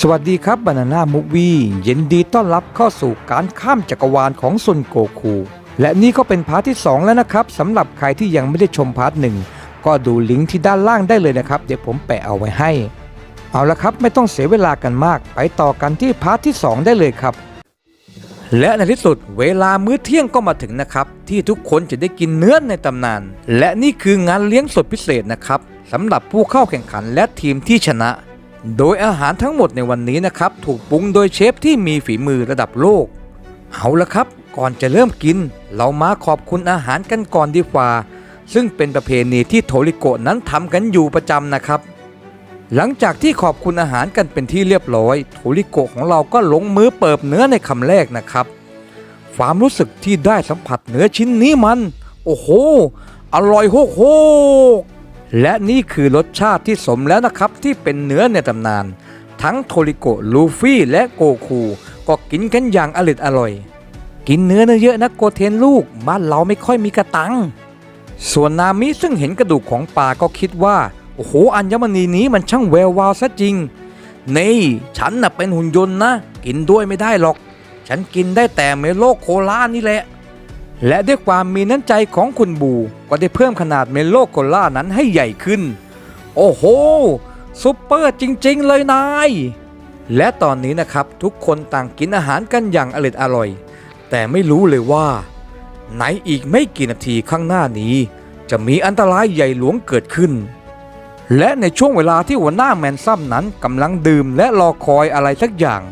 สวัสดีครับบานาน่ามูวี่ยินดีต้อนรับเข้าสู่การข้ามจักรวาลของซุนโกคู และนี่ก็เป็นพาร์ทที่ 2 แล้วนะครับสำหรับใครที่ยังไม่ได้ชมพาร์ทหนึ่งก็ดูลิงก์ที่ด้านล่างได้เลยนะครับ เดี๋ยวผมแปะเอาไว้ให้ เอาละครับไม่ต้องเสียเวลากันมาก ไปต่อกันที่พาร์ทที่ 2 ได้เลยครับ และในที่สุดเวลามื้อเที่ยงก็มาถึงนะครับ ที่ทุกคนจะได้กินเนื้อในตำนาน และนี่คืองานเลี้ยงสดพิเศษนะครับสำหรับผู้เข้าแข่งขันและทีมที่ชนะ โดยอาหารทั้งหมดในวันนี้นะครับ ถูกปรุงโดยเชฟที่มีฝีมือระดับโลก เอาละครับ ก่อนจะเริ่มกิน เรามาขอบคุณอาหารกันก่อนดีกว่า ซึ่งเป็นประเพณีที่โทริโกะนั้นทำกันอยู่ประจำนะครับ หลังจากที่ขอบคุณอาหารกันเป็นที่เรียบร้อย โทริโกะของเราก็ลงมือเปิบเนื้อในคำแรกนะครับ ความรู้สึกที่ได้สัมผัสเนื้อชิ้นนี้มัน โอ้โห อร่อยโฮกโฮก และนี่คือรสชาติที่สมแล้วนะครับที่เป็นเนื้อในตำนาน ทั้งโทริโกลูฟี่และโกคูก็กินกันอย่างอร่อยอร่อย กินเนื้อเยอะนะโกเทนลูกบ้านเราไม่ค่อยมีกระตัง ส่วนนามิซึ่งเห็นกระดูกของปลาก็คิดว่า โอ้โหอัญมณีนี้มันช่างแวววาวซะจริง นี่ฉันน่ะเป็นหุ่นยนต์นะ กินด้วยไม่ได้หรอก ฉันกินได้แต่เมโลโคลานี่แหละ และด้วยความมีน้ำใจของคุณบูก็ได้เพิ่มขนาดเมโลโคล่านั้นให้ใหญ่ขึ้น โอ้โหซุปเปอร์จริง ๆ เลยนาย และตอนนี้นะครับทุกคนต่างกินอาหารกันอย่างอร่อยอร่อย แต่ไม่รู้เลยว่าในอีกไม่กี่นาทีข้างหน้านี้ จะมีอันตรายใหญ่หลวงเกิดขึ้น และในช่วงเวลาที่หัวหน้าแมนซัมนั้นกำลังดื่มและรอคอยอะไรสักอย่าง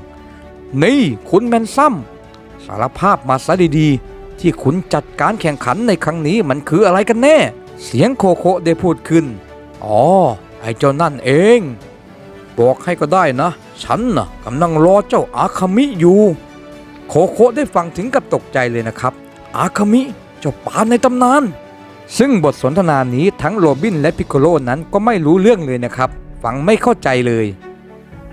นี่คุณแมนซัมสารภาพมาซะดีๆ ที่คุณจัดการแข่งขันในครั้งนี้มันคืออะไรกันแน่ เสียงโคโคได้พูดขึ้น อ๋อ ไอ้เจ้านั่นเอง บอกให้ก็ได้นะ ฉันน่ะกำลังรอเจ้าอาคามิอยู่ โคโคได้ฟังถึงกับตกใจเลยนะครับ อาคามิ เจ้าป่านในตำนาน ซึ่งบทสนทนานี้ทั้งโรบินและพิโคโลนั้นก็ไม่รู้เรื่องเลยนะครับ ฟังไม่เข้าใจเลย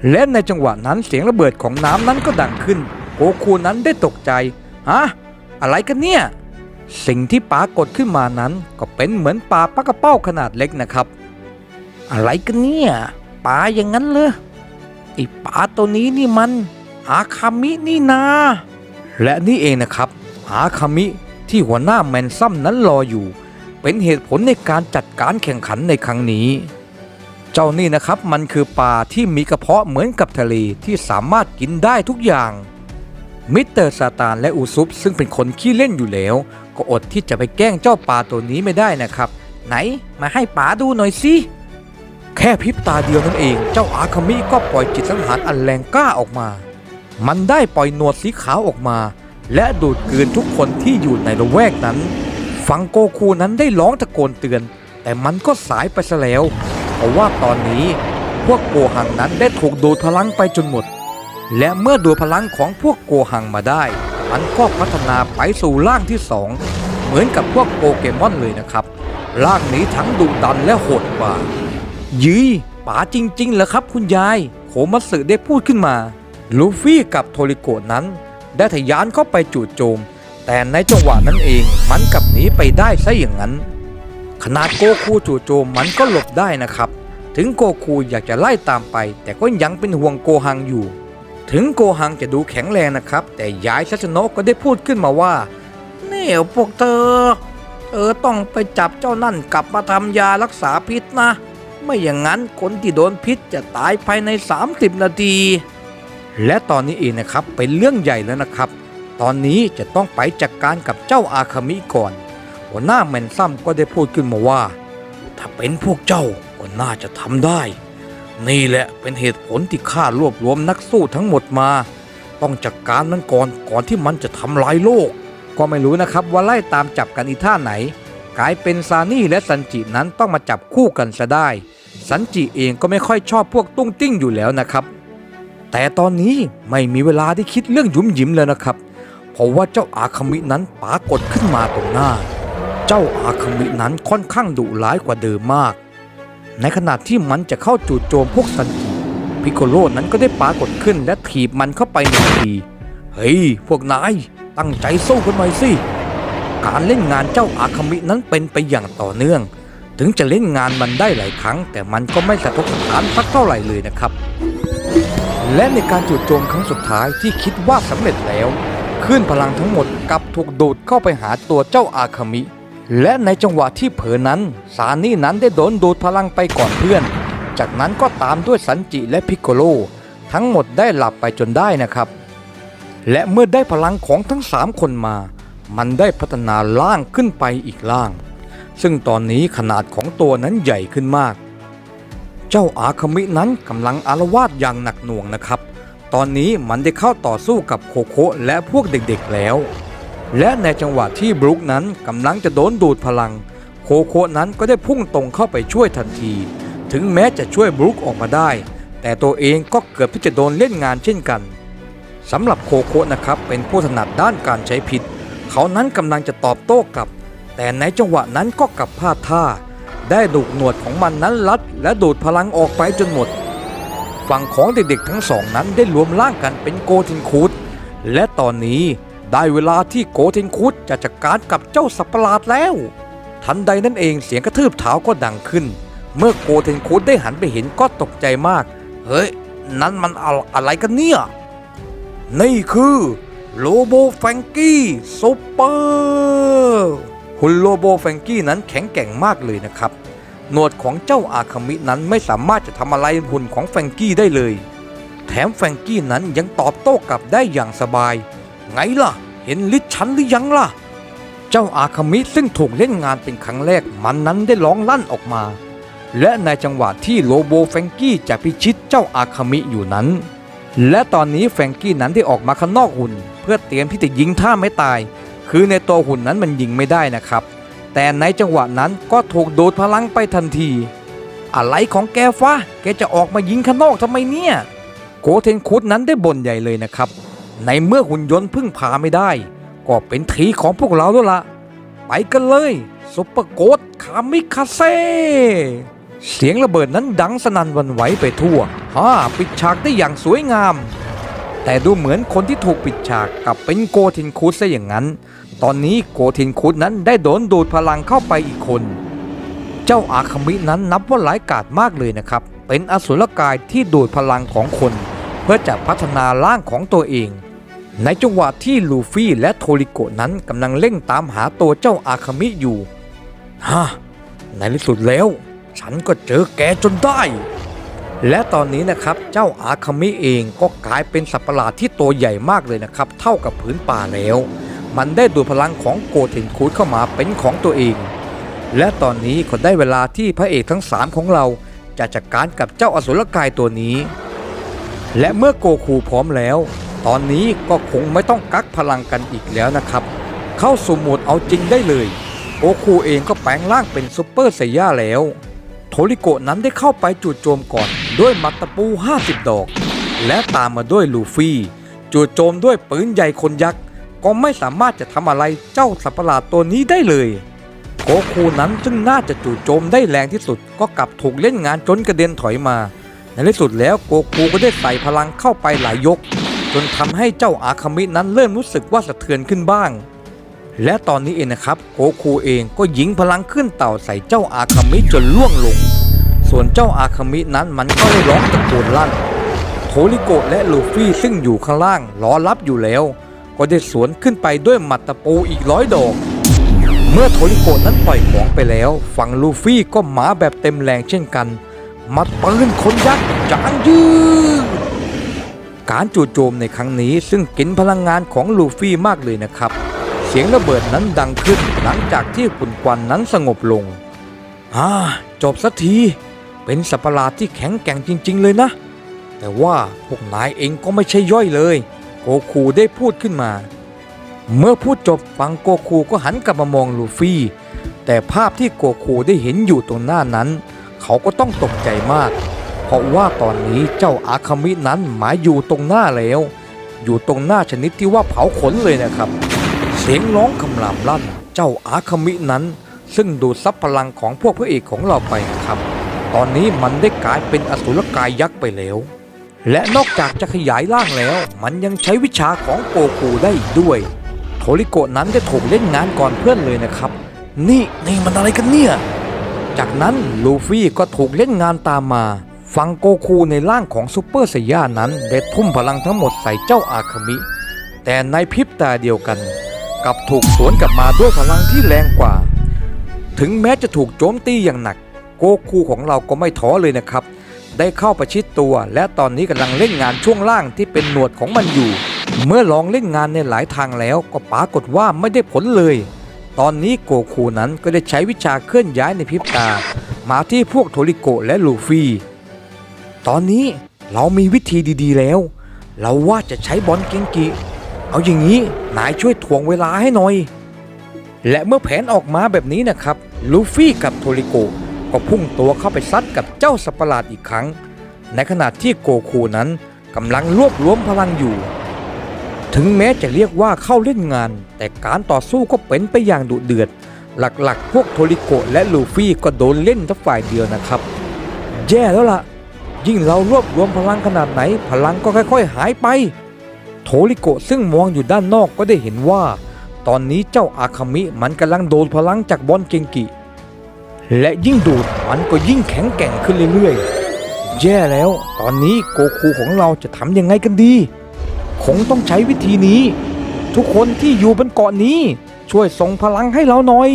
และในจังหวะนั้นเสียงระเบิดของน้ำนั้นก็ดังขึ้น โกคูนั้นได้ตกใจ ฮะ อะไรกันเนี่ย สิ่งที่ปรากฏขึ้นมานั้นก็เป็นเหมือนปลาปักกระเป้าขนาดเล็กนะครับ อะไรกันเนี่ยปลาอย่างนั้นเลยไอปลาตัวนี้นี่มันอาคามินี่นา และนี่เองนะครับ อาคามิที่หัวหน้าแมนซัมนั้นรออยู่ เป็นเหตุผลในการจัดการแข่งขันในครั้งนี้ เจ้านี่นะครับมันคือปลาที่มีกระเพาะเหมือนกับทะเลที่สามารถกินได้ทุกอย่าง มิสเตอร์ซาตานและอูซุปซึ่งเป็นคนขี้เล่นอยู่แล้ว ก็อดที่จะไปแกล้งเจ้าปลาตัวนี้ไม่ได้นะครับ ไหนมาให้ป๋าดูหน่อยสิแค่พริบตาเดียวนั่นเอง เจ้าอาคามิก็ปล่อยจิตสังหารอันแรงกล้าออกมา มันได้ปล่อยหนวดสีขาวออกมา และดูดกลืนทุกคนที่อยู่ในละแวกนั้น ฟังโกคูนั้นได้ร้องตะโกนเตือน แต่มันก็สายไปซะแล้ว เพราะว่าตอนนี้พวกโกหังนั้นได้ถูกดูดพลังไปจนหมด และเมื่อดูพลังของพวกโกหังมาได้ มันก็พัฒนาไปสู่ร่างที่สองเหมือนกับพวกโปเกมอนเลยนะครับ ร่างนี้ทั้งดุดันและโหดกว่ายีป๋าจริงๆเหรอครับคุณยายโคมัสึได้พูดขึ้นมา ลูฟี่กับโทริโกะนั้น ได้ทะยานเข้าไปจู่โจม แต่ในจังหวะนั้นเองมันกลับหนีไปได้ซะอย่างนั้น ขนาดโกคูจู่โจมมันก็หลบได้นะครับ ถึงโกคูอยากจะไล่ตามไป แต่ก็ยังเป็นห่วงโกหังอยู่ ถึงโกหังจะดูแข็งแรงนะครับ แต่ยายชัชนะก็ได้พูดขึ้นมาว่า นี่พวกเธอ เออต้องไปจับเจ้านั่นกลับมาทำยารักษาพิษนะ ไม่อย่างนั้นคนที่โดนพิษจะตายภายใน 30 นาที และตอนนี้เองนะครับเป็นเรื่องใหญ่แล้วนะครับ ตอนนี้จะต้องไปจัดกการกับเจ้าอาคามิก่อน หัวหน้าแมนซัมก็ได้พูดขึ้นมาว่า ถ้าเป็นพวกเจ้าก็น่าจะทำได้ นี่แหละเป็นเหตุผลที่ข้ารวบรวมนักสู้ทั้งหมดมา ต้องจัดกการมันก่อนก่อนที่มันจะทำลายโลก ก็ไม่รู้นะครับว่าไล่ตามจับกันอีท่าไหน กลายเป็นซานี่และซันจินั้นต้องมาจับคู่กันซะได้ ซันจิเองก็ไม่ค่อยชอบพวกตุ้งติ้งอยู่แล้วนะครับ แต่ตอนนี้ไม่มีเวลาที่คิดเรื่องยุ่มยิ้มแล้วนะครับ เพราะว่าเจ้าอาคามินั้นปรากฏขึ้นมาตรงหน้า เจ้าอาคามินั้นค่อนข้างดุร้ายกว่าเดิมมาก ในขณะที่มันจะเข้าจู่โจมพวกซันจิพิโกโลนั้นก็ได้ปรากฏขึ้นและถีบมันเข้าไปหนึ่งทีเฮ้ยพวกนายตั้งใจสู้กันหน่อยสิการเล่นงานเจ้าอาคามินั้นเป็นไปอย่างต่อเนื่อง ถึงจะเล่นงานมันได้หลายครั้ง แต่มันก็ไม่สะทกสถานสักเท่าไหร่เลยนะครับ และในการจู่โจมครั้งสุดท้ายที่คิดว่าสำเร็จแล้วคลื่นพลังทั้งหมดกลับถูกดูดเข้าไปหาตัวเจ้าอาคามิ และในจังหวะที่เผลอนั้นซานี่นั้นได้โดนดูดพลังไปก่อนเพื่อน จากนั้นก็ตามด้วยสันจิและพิกโกโล ทั้งหมดได้หลับไปจนได้นะครับ และเมื่อได้พลังของทั้งสามคนมา มันได้พัฒนาล่างขึ้นไปอีกล่าง ซึ่งตอนนี้ขนาดของตัวนั้นใหญ่ขึ้นมาก เจ้าอาคามินั้นกำลังอารวาสอย่างหนักหน่วงนะครับ ตอนนี้มันได้เข้าต่อสู้กับโคโคและพวกเด็กๆแล้ว และในจังหวะที่บรุกนั้นกำลังจะโดนดูดพลัง โคโค่นั้นก็ได้พุ่งตรงเข้าไปช่วยทันที ถึงแม้จะช่วยบรุกออกมาได้ แต่ตัวเองก็เกือบที่จะโดนเล่นงานเช่นกันสำหรับโคโค่นะครับเป็นผู้ถนัดด้านการใช้ผิดเขานั้นกำลังจะตอบโต้กลับ แต่ในจังหวะนั้นก็กลับพลาดท่า ได้ดูกหนวดของมันนั้นลัด และดูดพลังออกไปจนหมด ฝั่งของเด็กๆทั้งสองนั้นได้รวมร่างกันเป็นโกเทนคูดและตอนนี้ ได้เวลาที่โกเทนคูดจะจัดการกับเจ้าสัตว์ประหลาดแล้ว ทันใดนั้นเองเสียงกระทืบเท้าก็ดังขึ้น เมื่อโกเทนคูดได้หันไปเห็นก็ตกใจมาก เฮ้ย นั่นมันอะอะไรกันเนี่ย นี่คือโลโบแฟงกี้ซูเปอร์หุ่นโลโบแฟงกี้นั้นแข็งแกร่งมากเลยนะครับ หนวดของเจ้าอาคามินั้นไม่สามารถจะทำอะไรหุ่นของแฟงกี้ได้เลย แถมแฟงกี้นั้นยังตอบโต้กลับได้อย่างสบาย ไงล่ะ เห็นลิชฉันหรือยังล่ะ เจ้าอาคามิซึ่งถูกเล่นงานเป็นครั้งแรกมันนั้นได้ร้องลั่นออกมา และในจังหวะที่โลโบแฟงกี้จะพิชิตเจ้าอาคามิอยู่นั้น และตอนนี้แฟงกี้นั้นได้ออกมาข้างนอกหุ่น เพื่อเตรียมที่จะยิงท่าไม่ตาย คือในตัวหุ่นนั้นมันยิงไม่ได้นะครับ แต่ในจังหวะนั้นก็ถูกดูดพลังไปทันที อะไรของแกฟ้าแกจะออกมายิงข้างนอกทำไมเนี่ยโกเทนคุดนั้นได้บ่นใหญ่เลยนะครับ ในเมื่อหุ่นยนต์พึ่งพาไม่ได้ ก็เป็นทีของพวกเราแล้วละไปกันเลยซุปเปอร์โกดคามิคาเซ่เสียงระเบิดนั้นดังสนั่นวันไหวไปทั่วฮ่าปิดฉากได้อย่างสวยงาม แต่ดูเหมือนคนที่ถูกปิดฉากกลับเป็นโกเทนคุดซะอย่างนั้น ตอนนี้โกเทนคุดนั้นได้โดนดูดพลังเข้าไปอีกคน เจ้าอาคามินั้นนับว่าหลายกาจมากเลยนะครับ เป็นอสุรกายที่ดูดพลังของคน เพื่อจะพัฒนาร่างของตัวเอง ในจังหวะที่ลูฟี่และโทริโกะนั้นกำลังเร่งตามหาตัวเจ้าอาคามิอยู่ ฮะ ในที่สุดแล้ว ฉันก็เจอแกจนได้ และตอนนี้นะครับเจ้าอาคามิเองก็กลายเป็นสัตว์ประหลาดที่ตัวใหญ่มากเลยนะครับ เท่ากับผืนป่าแล้ว มันได้ดูดพลังของโกเทนคูดเข้ามาเป็นของตัวเอง และตอนนี้ก็ได้เวลาที่พระเอกทั้งสามของเราจะจัดการกับเจ้าอสุรกายตัวนี้ และเมื่อโกคูพร้อมแล้ว ตอนนี้ก็คงไม่ต้องกักพลังกันอีกแล้วนะครับ เข้าสู่โหมดเอาจริงได้เลยโกคูเองก็แปลงร่างเป็นซูเปอร์ไซย่าแล้ว โทริโกะนั้นได้เข้าไปจู่โจมก่อน ด้วยมัตตปู 50 ดอก และตามมาด้วยลูฟี่จู่โจมด้วยปืนใหญ่คนยักษ์ก็ไม่สามารถจะทำอะไรเจ้าสัตว์ประหลาดตัวนี้ได้เลยโกคูนั้นซึ่งน่าจะจู่โจมได้แรงที่สุด ก็กลับถูกเล่นงานจนกระเด็นถอยมา ในที่สุดแล้วโกคูก็ได้ใส่พลังเข้าไปหลายยก จนทำให้เจ้าอาคามินั้นเริ่มรู้สึกว่าสะเทือนขึ้นบ้าง และตอนนี้เองนะครับโกคูเองก็ยิงพลังขึ้นเต่าใส่เจ้าอาคามิจนล่วงลง ส่วนเจ้าอาคามินั้นมันก็ได้ร้องตะโกนลั่นโทริโกะและลูฟี่ซึ่งอยู่ข้างล่างรอรับอยู่แล้ว ก็ได้สวนขึ้นไปด้วยหมัดตะปูอีกร้อยดอก เมื่อโทริโกะนั้นปล่อยของไปแล้วฝั่งลูฟี่ก็หมาแบบเต็มแรงเช่นกัน มัดปืนคนยักษ์จางยืด การจู่โจมในครั้งนี้ซึ่งกินพลังงานของลูฟี่มากเลยนะครับ เสียงระเบิดนั้นดังขึ้นหลังจากที่ฝุ่นควันนั้นสงบลงฮ่าจบสักที เป็นสัประหลาดที่แข็งแกร่งจริง ๆ เลยนะ แต่ว่าพวกนายเองก็ไม่ใช่ย่อยเลย โกคูได้พูดขึ้นมา เมื่อพูดจบฟังโกคูก็หันกลับมามองลูฟี่ แต่ภาพที่โกคูได้เห็นอยู่ตรงหน้านั้น เขาก็ต้องตกใจมาก ราะว่าตอนนี้เจ้าอาคามินั้นหมายอยู่ตรงหน้าแล้ว อยู่ตรงหน้าชนิดที่ว่าเผาขนเลยนะครับ เสียงร้องคำรามลั่น เจ้าอาคามินั้น ซึ่งดูดซับพลังของพวกพระเอกของเราไปนะครับ ตอนนี้มันได้กลายเป็นอสุรกายยักษ์ไปแล้ว และนอกจากจะขยายร่างแล้ว มันยังใช้วิชาของโกคูได้อีกด้วย โทริโกะนั้นได้ถูกเล่นงานก่อนเพื่อนเลยนะครับ นี่นี่มันอะไรกันเนี่ย จากนั้นลูฟี่ก็ถูกเล่นงานตามมา ฝั่งโกคูในร่างของซูเปอร์ไซย่านั้นได้ทุ่มพลังทั้งหมดใส่เจ้าอาคามิ แต่ในพริบตาเดียวกันกลับถูกสวนกลับมาด้วยพลังที่แรงกว่า ถึงแม้จะถูกโจมตีอย่างหนัก โกคูของเราก็ไม่ท้อเลยนะครับ ได้เข้าประชิดตัว และตอนนี้กำลังเล่นงานช่วงล่างที่เป็นหนวดของมันอยู่ เมื่อลองเล่นงานในหลายทางแล้วก็ปรากฏว่าไม่ได้ผลเลย ตอนนี้โกคูนั้นก็ได้ใช้วิชาเคลื่อนย้ายในพริบตา มาที่พวกโทริโกและลูฟี่ ตอนนี้เรามีวิธีดีๆแล้ว เราว่าจะใช้บอลเกงกิเอาอย่างนี้นายช่วยถ่วงเวลาให้หน่อย และเมื่อแผนออกมาแบบนี้นะครับ ลูฟี่กับโทริโกก็พุ่งตัวเข้าไปซัดกับเจ้าสัตว์ประหลาดอีกครั้ง ในขณะที่โกคูนั้นกำลังรวบรวมพลังอยู่ ถึงแม้จะเรียกว่าเข้าเล่นงาน แต่การต่อสู้ก็เป็นไปอย่างดุเดือด หลักๆ พวกโทริโกและลูฟี่ก็โดนเล่นทั้งฝ่ายเดียวนะครับ แย่แล้วล่ะ ยิ่งเรารวบรวมพลังขนาดไหน พลังก็ค่อย ๆ หายไป โทริโกะซึ่งมองอยู่ด้านนอกก็ได้เห็นว่า ตอนนี้เจ้าอาคามิมันกำลังโดนพลังจากบอลเกงกิ และยิ่งดูดมันก็ยิ่งแข็งแกร่งขึ้นเรื่อยๆ แย่แล้ว ตอนนี้โกคูของเราจะทำยังไงกันดี คงต้องใช้วิธีนี้ ทุกคนที่อยู่บนเกาะนี้ช่วยส่งพลังให้เราหน่อย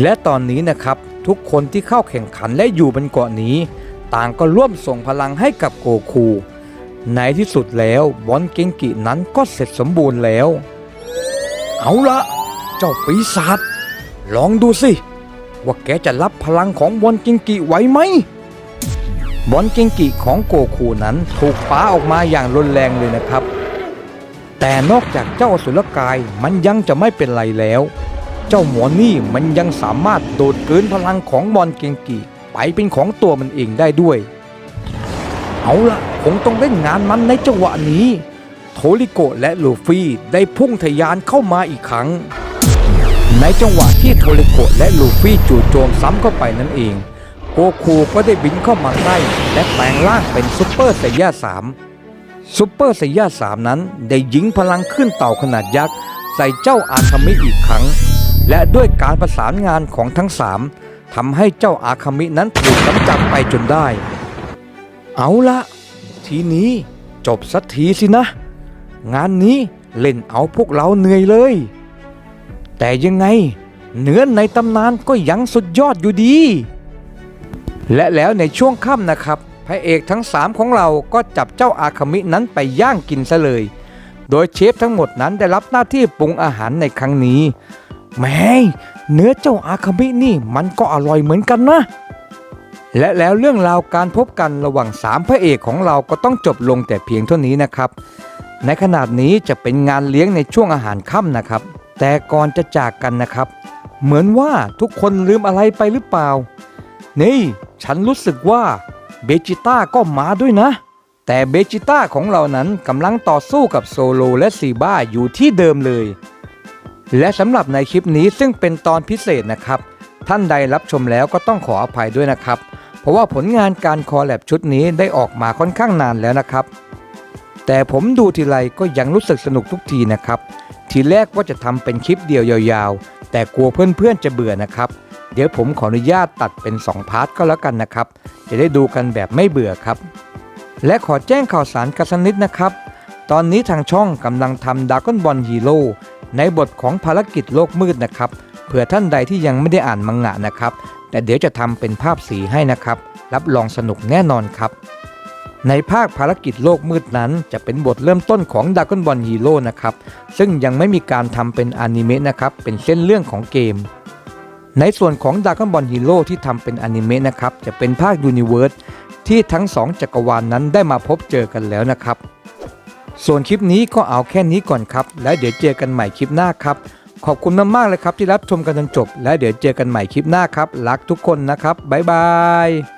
และตอนนี้นะครับทุกคนที่เข้าแข่งขันและอยู่บนเกาะนี้ ต่างก็ร่วมส่งพลังให้กับโกคู ในที่สุดแล้วบอลเกงกินั้นก็เสร็จสมบูรณ์แล้ว เอาละเจ้าปีศาจลองดูสิ ว่าแกจะรับพลังของบอลเกงกิไหวไหมบอลเกงกิของโกคูนั้นถูกป้าออกมาอย่างรุนแรงเลยนะครับ แต่นอกจากเจ้าอสุรกายมันยังจะไม่เป็นไรแล้ว เจ้าหมอนี่มันยังสามารถโดดเกินพลังของบอลเกงกิ ไปเป็นของตัวมันเองได้ด้วย เอาละคงต้องเล่นงานมันในจังหวะนี้ โทริโกะและลูฟี่ได้พุ่งทะยานเข้ามาอีกครั้ง ในจังหวะที่โทริโกะและลูฟี่จู่โจมซ้ำเข้าไปนั่นเอง โกคูก็ได้บินเข้ามาใกล้และแปลงร่างเป็นซุปเปอร์ไซย่าสามซุปเปอร์ไซย่าสามนั้นได้ยิงพลังขึ้นเต่าขนาดยักษ์ ใส่เจ้าอาคามิอีกครั้ง และด้วยการประสานงานของทั้งสาม ทำให้เจ้าอาคามินั้นถูกกำจัดไปจนได้ เอาละทีนี้จบสักทีสินะ งานนี้เล่นเอาพวกเราเหนื่อยเลย แต่ยังไงเนื้อในตำนานก็ยังสุดยอดอยู่ดี และแล้วในช่วงค่ำนะครับพระเอกทั้ง3ของเราก็จับเจ้าอาคามินั้นไปย่างกินซะเลย โดยเชฟทั้งหมดนั้นได้รับหน้าที่ปรุงอาหารในครั้งนี้แม่ เนื้อเจ้าอาคามินี่มันก็อร่อยเหมือนกันนะ และแล้วเรื่องราวการพบกันระหว่างสามพระเอกของเราก็ต้องจบลงแต่เพียงเท่านี้นะครับ ในขนาดนี้จะเป็นงานเลี้ยงในช่วงอาหารค่ำนะครับ แต่ก่อนจะจากกันนะครับ เหมือนว่าทุกคนลืมอะไรไปหรือเปล่า นี่ ฉันรู้สึกว่าเบจิต้าก็มาด้วยนะ แต่เบจิต้าของเรานั้นกำลังต่อสู้กับโซโลและซีบ้าอยู่ที่เดิมเลย และสำหรับในคลิปนี้ซึ่งเป็นตอนพิเศษนะครับ ท่านใดรับชมแล้วก็ต้องขออภัยด้วยนะครับ เพราะว่าผลงานการคอแลบชุดนี้ได้ออกมาค่อนข้างนานแล้วนะครับ แต่ผมดูทีไรก็ยังรู้สึกสนุกทุกทีนะครับ ทีแรกว่าจะทำเป็นคลิปเดียวยาวๆ แต่กลัวเพื่อนๆจะเบื่อนะครับ เดี๋ยวผมขออนุญาตตัดเป็น 2 พาร์ทก็แล้วกันนะครับ จะได้ดูกันแบบไม่เบื่อครับ และขอแจ้งข่าวสารกันสักนิดนะครับ ตอนนี้ทางช่องกำลังทำดากอนบอลฮีโร่ ในบทของภารกิจโลกมืดนะครับ เผื่อท่านใดที่ยังไม่ได้อ่านมังงะนะครับ แต่เดี๋ยวจะทำเป็นภาพสีให้นะครับ รับรองสนุกแน่นอนครับ ในภาคภารกิจโลกมืดนั้น จะเป็นบทเริ่มต้นของดากอนบอลฮีโร่นะครับ ซึ่งยังไม่มีการทำเป็นอนิเมะนะครับ เป็นเส้นเรื่องของเกมในส่วนของดากอนบอลฮีโร่ที่ทำเป็นอนิเมะนะครับ จะเป็นภาคยูนิเวิร์สที่ทั้งสองจักรวาลนนั้นได้มาพบเจอกันแล้วนะครับ ส่วนคลิปนี้ก็เอาแค่นี้ก่อนครับ และเดี๋ยวเจอกันใหม่คลิปหน้าครับ ขอบคุณมากๆเลยครับที่รับชมกันจนจบ และเดี๋ยวเจอกันใหม่คลิปหน้าครับ รักทุกคนนะครับบ๊ายบาย